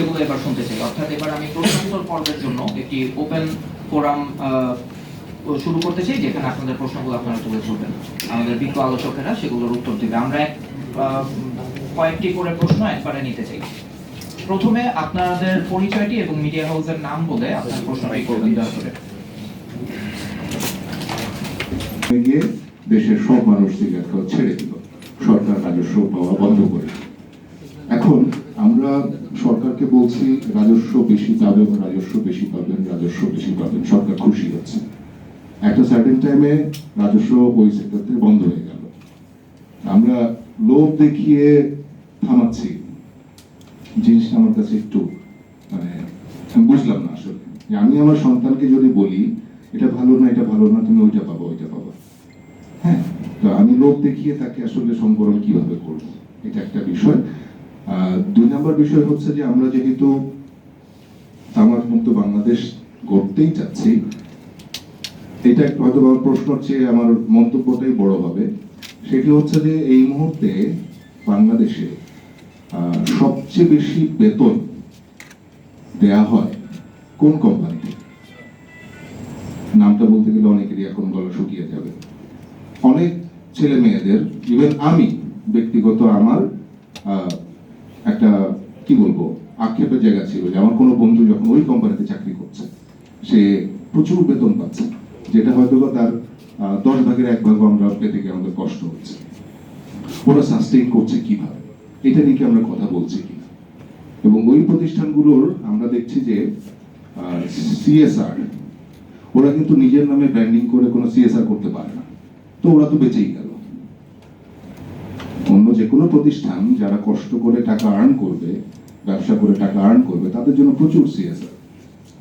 সেগুলো এবার শুনতে চাই। অর্থাৎ এবার আমি প্রশ্নোত্তর পর্বের জন্য একটি ওপেন ফোরাম শুরু করতে চাই, যেখানে আপনাদের প্রশ্নগুলো আপনারা তুলে ধরবেন। আমাদের বিজ্ঞ আলোচকেরা সেগুলোর উত্তর দেবে। আমরা এক কয়েকটি করে প্রশ্ন একবারে নিতে চাই। প্রথমে আপনাদের পরিচয়টি এবং মিডিয়া হাউসের নাম বলে আপনার প্রশ্নটি করবেন। দয়া করে। দেশের সব মানুষ সিগারেট খাওয়া ছেড়ে দিল। সরকার রাজস্ব পাওয়া বন্ধ করে এখন আমরা সরকারকে বলছি, রাজস্ব বেশি পাবেন, রাজস্ব বেশি পাবেন, রাজস্ব বেশি পাবেন। সরকার খুশি হচ্ছে। একটা সার্টেন টাইমে রাজস্ব ওই সেক্টর থেকে বন্ধ হয়ে গেল। আমরা লোভ দেখিয়ে থামাচ্ছি। জিনিসটা আমার কাছে একটু মানে বুঝলাম না আসলে। আমি আমার সন্তানকে যদি বলি, এটা ভালো না, এটা ভালো না, তুমি ওইটা পাবো ওইটা পাবো। হ্যাঁ তো আমি লোভ দেখিয়ে তাকে আসলে সংবরণ কীভাবে করব? এটা একটা বিষয়। দুই নম্বর বিষয় হচ্ছে যে আমরা যেহেতু তামাক মুক্ত বাংলাদেশ গড়তেই চাচ্ছি, এটা হয়তো প্রশ্ন চেয়ে আমার মন্তব্যটাই বড় হবে। সেটি হচ্ছে যে এই মুহূর্তে বাংলাদেশে সবচেয়ে বেশি বেতন দেয়া হয় কোন কোম্পানিতে? নামটা বলতে গেলে অনেকেরই এখন গলা শুকিয়ে যাবে। অনেক ছেলে মেয়েদের ইভেন আমি, ব্যক্তিগত আমার একটা, কি বলব, আক্ষেপের জায়গা ছিল যে আমার কোনো বন্ধু যখন ওই কোম্পানিতে চাকরি করছে, সে প্রচুর বেতন পাচ্ছে, যেটা হয়তো বা তার দশ ভাগের এক ভাগ আমরা পেতে গিয়ে আমাদের কষ্ট হচ্ছে। ওরা সাস্টেইন করছে কীভাবে? এটা নিয়ে কি আমরা কথা বলছি কিনা এবং ওই প্রতিষ্ঠানগুলোর আমরা দেখছি যে সিএসআর ওরা কিন্তু নিজের নামে ব্র্যান্ডিং করে কোনো সিএসআর করতে পারে না। তো ওরা তো বেঁচেই গেল। যে কোনো প্রতিষ্ঠান যারা কষ্ট করে টাকা আর্ন করবে, ব্যবসা করে টাকা আর্ন করবে, তাদের জন্য প্রচুর সিএসআর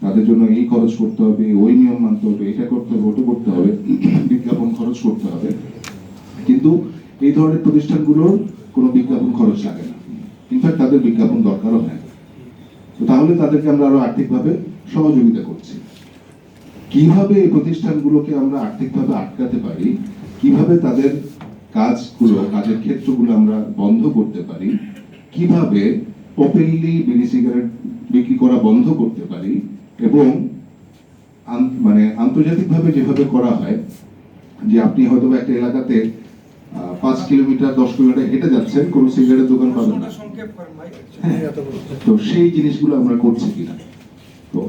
তাদের জন্য এই খরচ করতে হবে, ওই নিয়ম মানতে হবে, এটা করতে হবে, ওটা করতে হবে, বিজ্ঞাপন খরচ করতে হবে। কিন্তু এই ধরনের প্রতিষ্ঠানগুলোর কোনো বিজ্ঞাপন খরচ লাগে না। ইনফ্যাক্ট তাদের বিজ্ঞাপন দরকারও হয়। তো তাহলে তাদেরকে আমরা আরও আর্থিকভাবে সহযোগিতা করছি। কীভাবে এই প্রতিষ্ঠানগুলোকে আমরা আর্থিকভাবে আটকাতে পারি? কীভাবে তাদের কাজগুলো কাজের ক্ষেত্রগুলো আমরা বন্ধ করতে পারি। কীভাবে ওপেনলি বিড়ি সিগারেট বিক্রি করা বন্ধ করতে পারি এবং মানে আন্তর্জাতিকভাবে যেভাবে করা হয় যে আপনি হয়তো একটা এলাকাতে পাঁচ কিলোমিটার দশ কিলোমিটার হেঁটে যাচ্ছেন কোনো সিগারেটের দোকান পাবেন না। হ্যাঁ তো সেই জিনিসগুলো আমরা করছি কিনা। তো